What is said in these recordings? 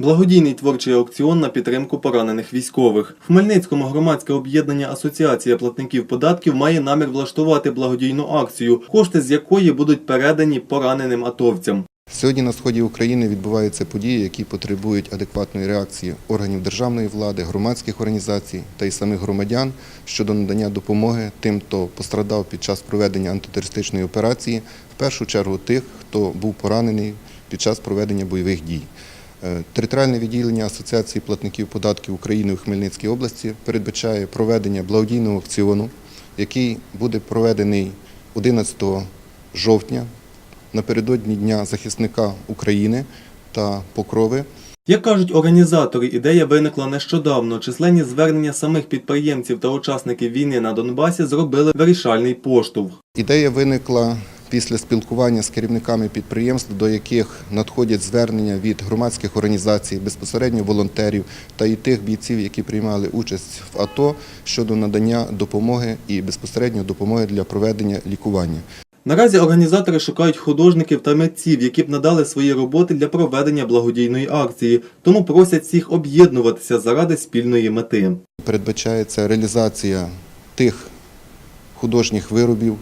Благодійний творчий аукціон на підтримку поранених військових. В Хмельницькому громадське об'єднання Асоціація платників податків має намір влаштувати благодійну акцію, кошти з якої будуть передані пораненим атовцям. Сьогодні на сході України відбуваються події, які потребують адекватної реакції органів державної влади, громадських організацій та й самих громадян щодо надання допомоги тим, хто пострадав під час проведення антитерористичної операції, в першу чергу тих, хто був поранений під час проведення бойових дій. Е, Територіальне відділення Асоціації платників податків України у Хмельницькій області передбачає проведення благодійного аукціону, який буде проведений 11 жовтня напередодні Дня захисника України та Покрови. Як кажуть організатори, ідея виникла нещодавно. Численні звернення самих підприємців та учасників війни на Донбасі зробили вирішальний поштовх. Ідея виникла після спілкування з керівниками підприємств, до яких надходять звернення від громадських організацій, безпосередньо волонтерів та і тих бійців, які приймали участь в АТО щодо надання допомоги і безпосередньо допомоги для проведення лікування. Наразі організатори шукають художників та митців, які б надали свої роботи для проведення благодійної акції, тому просять всіх об'єднуватися заради спільної мети. Передбачається реалізація тих художніх виробів,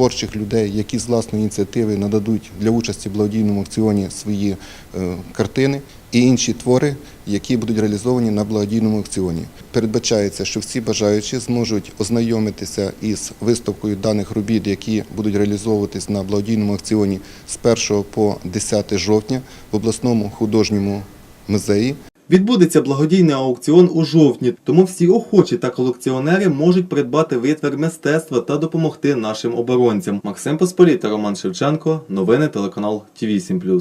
творчих людей, які з власної ініціативи нададуть для участі в благодійному акціоні свої е, картини і інші твори, які будуть реалізовані на благодійному акціоні. Передбачається, що всі бажаючі зможуть ознайомитися із виставкою даних робіт, які будуть реалізовуватись на благодійному акціоні з 1 по 10 жовтня в обласному художньому музеї. Відбудеться благодійний аукціон у жовтні, тому всі охочі та колекціонери можуть придбати витвір мистецтва та допомогти нашим оборонцям. Максим Посполіта, Роман Шевченко, новини телеканал ТІВІ 7+.